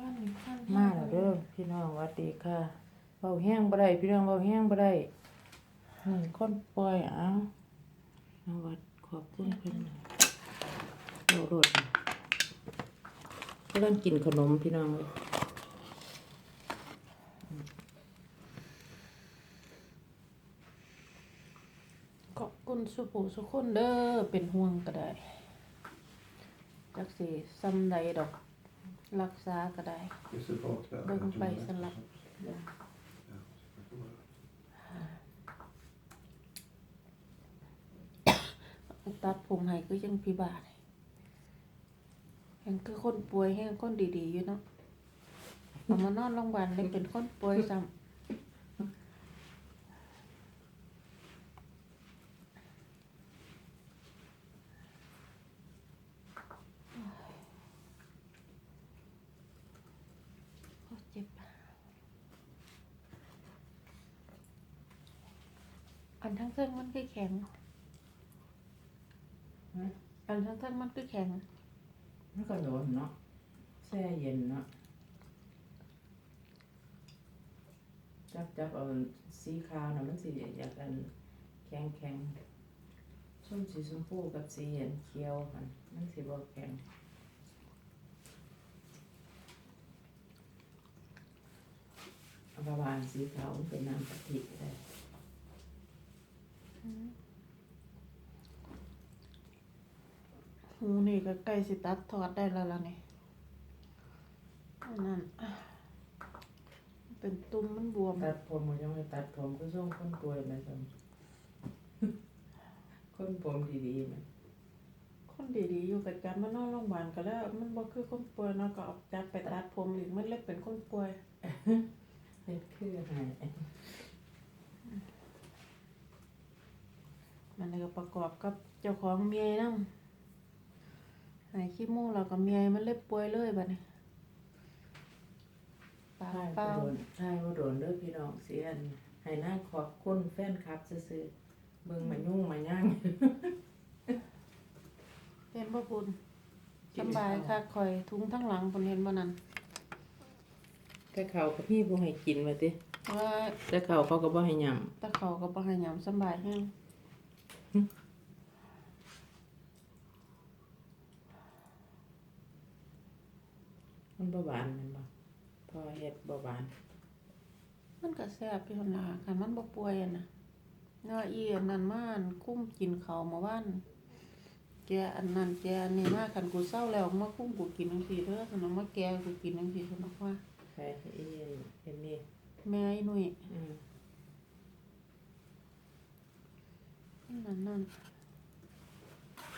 ว่าหนึ่งขั้นมาแล้วเด้อพี่น้องหวัดดีค่ะเบาแห้งบ่ได้พี่น้องเบาแห้งบ่ได้นี่คนป่วยเอ้าเอาวัดขอบคุณเพิ่นนะโดดโดดกำลังกินขนมพี่น้องเลยขอบคุณสุภูสุคนเด้อเป็นห่วงก็ได้จักสิซ้ำใดดอก รักษาก็ได้ Is det bak där? Bak Jag tror bajsen det. lapp. Ja, så får man- ตัดผมให้คือยังพิบาลแห่งคือคนป่วยแห่งคนดีๆอยู่เนาะเอามานอนโรงพยาบาลเลยเป็นคนป่วยซ้ำ เจ็บอันทั้งเส้นมันคือแข็งอันทั้งเส้นมันคือแข็งมันก็โดนเนาะแช่เย็นเนาะจับจับเอาสีขาวน่ะมันสิอยากอันแข็งแข็งส้มสีชมพูกับสีเย็นเขียวกันมันสิบ่แข็ง เอาประมาณสีขาวมันเป็นน้ำกะทิได้หูนี่ก็ใกล้สิตัดถอดได้แล้วล่ะนี่อันนั้นเป็นตุ่มมันบวม ตัดผมมันยังไม่ตัดผมก็ส่งคนป่วยมาทำคนผมดีๆนะคนดีๆอยู่กับจันมานอนโรงพยาบาลก็แล้ว มันบ่คือคนป่วยเนาะก็เอาจับไปตัดผมอีกมันเลยเป็นคนป่วย เฮ็ดคือหายมันเลยก็ประกอบกับเจ้าของเมียนำหายขี้มูกแล้วก็เมียมันเลยป่วยเลยบัดนี้ปากใช่เปล่าโดนใช่ว่าโดนเด้อพี่น้องเสียอันให้นางขอบคุณแฟนคลับซื่อๆเบิ่งมายุ่งมาย่างเป็นบ่บุญสำบายค่ะคอยทุงทั้งหลังเพิ่นเห็นบ่นั่น แต่เขาก็พี่บ่ให้กินว่าติว่าแต่เขาเขาก็บ่ให้ยำแตะเขาก็บ่ให้หยำสำบายแฮงมันบ่หวานแม่นบ่พอเฮ็ดบ่หวานมันก็แซ่บอยู่หั่นล่ะคันมันบ่ป่วยอะนะเนาะอีอันนั้นมาอันคุ้มกินข้าวเมื่อวานแกอันนั้นแกอันนี้มาคันกูเศร้าแล้วมาคุ้มกูกินจังซี่เด้อคันเอามาแกกูกินจังซี่ซั่นดอกว่า ใช่อีเอ็นนี่แม่อีหนุ่ยอืมนั่นนั่น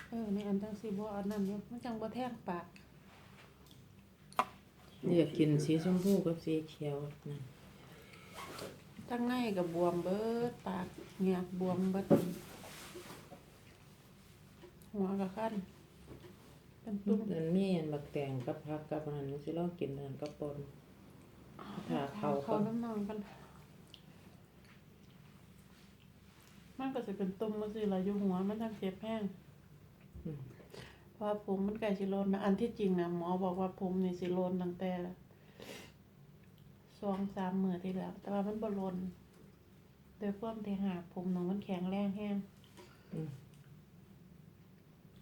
เออนี่อันจังซี่บ่อันนั้นอยู่มันจังบ่แทงปากนี่อยากกินสีชมพูกับสีเขียวนะทั้งในก็บวมเบิดปากเหงือกบวมเบิดหัวก็คันเป็นตุ่ม มันมีอันบักแตงกับผักกับอันนั้นสิลองกินอันนั้นกับปน ถ้าเขาก็เขาน้ำนองกันมันก็จะเป็นตุ่มมันสิละอยู่หัว มันทั้งเจ็บแห้งอืมเพราะว่าผมมันใกล้สิโลนนะอันที่จริงนะหมอบอกว่าผมนี่สิโลนตั้งแต่สองสามมื้อที่แล้ว แต่ว่ามันบ่โลนโดยความที่หากผมหนูมันแข็งแรงแห้ง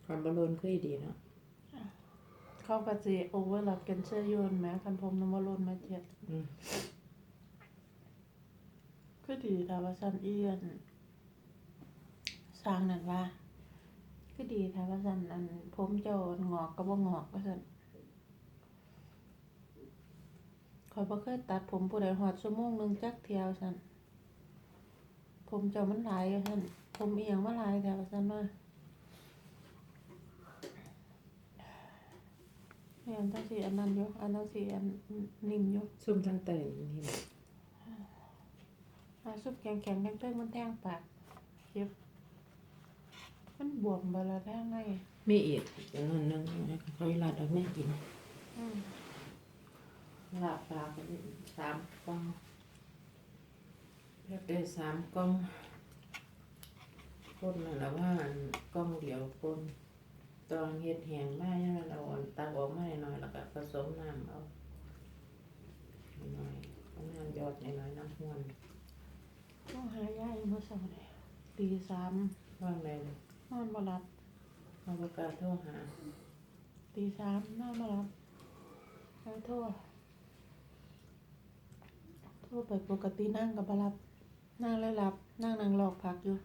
ความบอลลูนคือดีเนาะ เขาก็สิโอเวอร์ลับกันเชื่อโยนแม้คันผมน้ำบ่โลนมาเจ็ดอืมคือดีแต่ว่าซันเอียนสร้างนั่นว่าคือดีแต่ว่าซันอันผมเจ้างอกก็บ่งอกว่าซั่นข้อยบ่เคยตัดผมผู้ใดฮอดชั่วโมงหนึงจักเที่ยวซั่นผมเจ้ามันหลายว่าซั่นผมอีหยังมาหลายแต่ว่าซั่นว่า นี่อันจังสิอันนั้นอยู่อันจังสิอันนิ่มอยู่ซุ่มทั้งไตนี่อาซุปแข็งแข็งแท่งๆมันแทงปากเจ็บมันบวมเวลาแทงไงมีอีกอันนั้นนึงเขาอีลาเอาแม่กินลาบปลาสามกล่องแล้วได้สามกล่องคนนั่นและว่ากล่องเดียวคน ตอนเฮ็ดแห้งมาอย่างนั้นเอาอันตักออกมาหน่อยๆแล้วก็ผสมน้ำเอาดน้อยๆน้ำม่วนต้องหายายเมื่อเช้านี่ตีสามว่างเลยนอนบ่หลับเอาประกาศโทรหาตีสามนอนบ่หลับไปโทษโทษไปปกตินั่งกับบ่หลับนั่งเลยหลับนั่งนั่งหลอกพักอยู่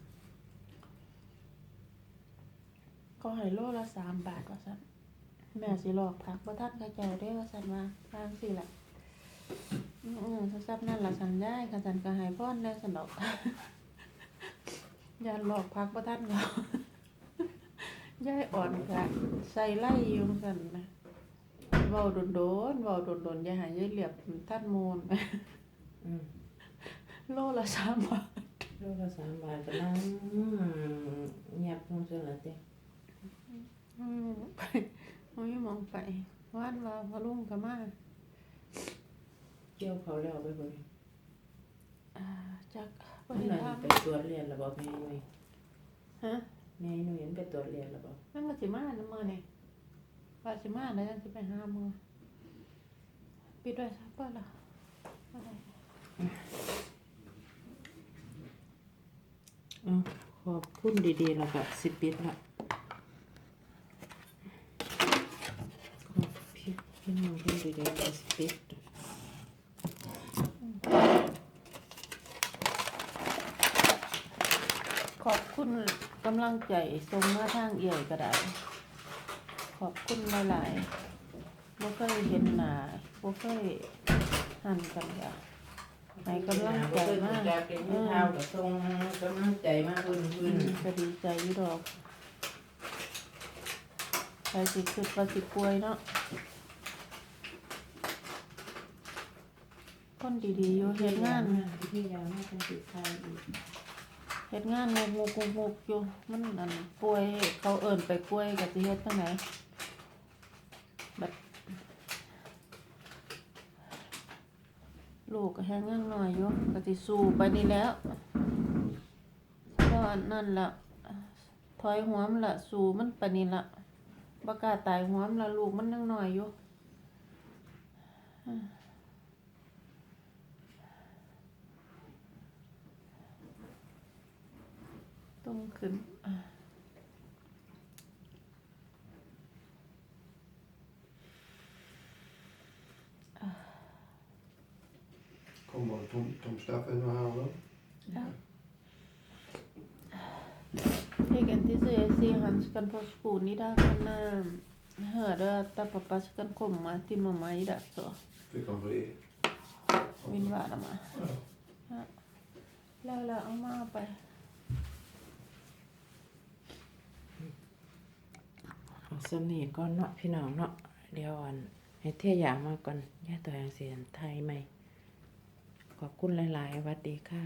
ก็ให้โลละสามบาทว่าซั่นแม่สิหลอกพักบ่ทันเขาเจ้าได้ว่าซั่นว่าทางสิล่ะอือๆซับนั่นล่ะสันยายค่ะสันก็ให้พรแน่ซั่นดอกอย่าหลอกพักบ่ทันเขายายอ่อนค่ะใส่ไล่อยู่ซั่นนะเว้าโดนๆเว้าโดนๆอย่าให้ยายเหลียบท่านโมนอืมโลละสามบาทโลละสามบาทก็นั่งเงียบลงเสียละเต้อื มไปบ่มีหมองไปว่านว่าพอลุงก็มาเกี่ยวเขาแล้วไปบ่นี่อ่าจักบ่มันเห็นนั่นทางไปตรวจเรียนแล้วบ่แม่หนุ่ยฮะแม่หนุ่ยเห็นไปตรวจเรียนแล้วบ่มันก็สิมานํมื้อนี่ว่าสิมาแล้วจังสิไปหามื้อปิดไว้ซะเปิดล่ะบ่ได้เอ้าขอบคุณดีๆแล้วก็สิปิดละขอบพี่พี่ น้องคุณดีๆแล้วก็สิปิดขอบคุณกำลังใจส่งมาทางเอี่ยก็ได้ ขอบคุณหลายๆบ่เคยเห็นหน้าบ่เคยหันกันจ้ะให้กำลังใจมากเป็นเท้าก็ส่งกำลังใจมากขึ้นอืขึ้นมก็ดีใจอยู่ดอกไปสิคือว่าสิป่วยเนาะ คนดีๆอยู่เฮ็ดงานที่ยาวมากเป็นสิทายอีกเฮ็ดงานงกงกงกๆอยู่มันอันป่วยเขาเอิ้นไปป่วยก็สิเฮ็ดจังไดบัดลูกก็แฮงยังน้อยอยู่ก็สิสู้ไปนี่แหล้วเพราะอันนั้นล่ะถอยหัวมันละสู้มันไปนี่ละบ่กล้าตายหัวมันละลูกมันยังน้อยอยู่ต้อ งขึ้นอะ Kommer Tom, Tom Staffen och här då? Take entusiasm handskan på skon i dag kan äh, höra att pappa ska komma till mamma i dag så Fick han fri? vill vara med. Ja. แล้วแสมนีก่อนเนาะพี่น้องเนาะเดี๋ยวอันให้เที่ยอย่ามาก่อนย่าตัวอย่างเสียนไทยไหมขอบคุณหลาย ๆ วัดดีค่ะ